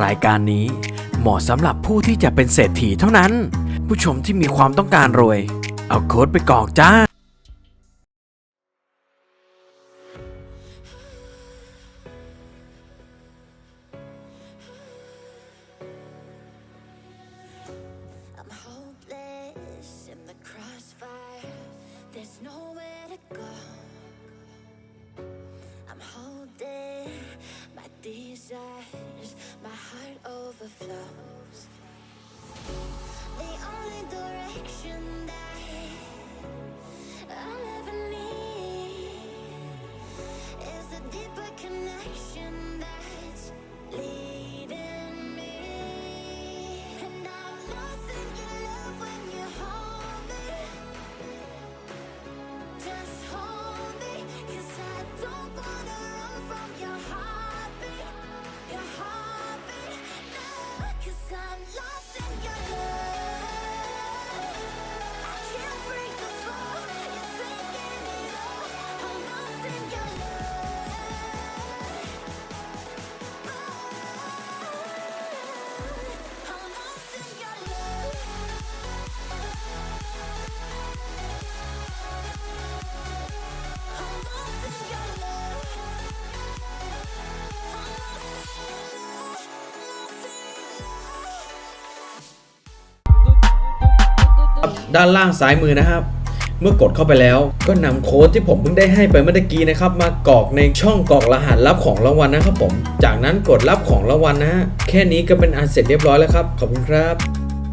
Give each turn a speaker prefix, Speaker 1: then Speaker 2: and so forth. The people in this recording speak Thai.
Speaker 1: รายการนี้เหมาะสำหรับผู้ที่จะเป็นเศรษฐีเท่านั้น ผู้ชมที่มีความต้องการรวย เอาโค้ดไปกรอกจ้า
Speaker 2: I'm hopeless in the crossfire. There's nowhere to go. I'm holding my desire. Overflows. The only direction that I'll ever need is a deeper connection
Speaker 3: ด้านล่างซ้ายมือนะครับ เมื่อกดเข้าไปแล้ว ก็นำโค้ดที่ผมเพิ่งได้ให้ไปเมื่อกี้นะครับ มากรอกในช่องกรอกรหัสรับของรางวัลนะครับผม จากนั้นกดรับของรางวัลนะฮะแค่นี้ก็เป็นอันเสร็จเรียบร้อยแล้วครับขอบคุณครับ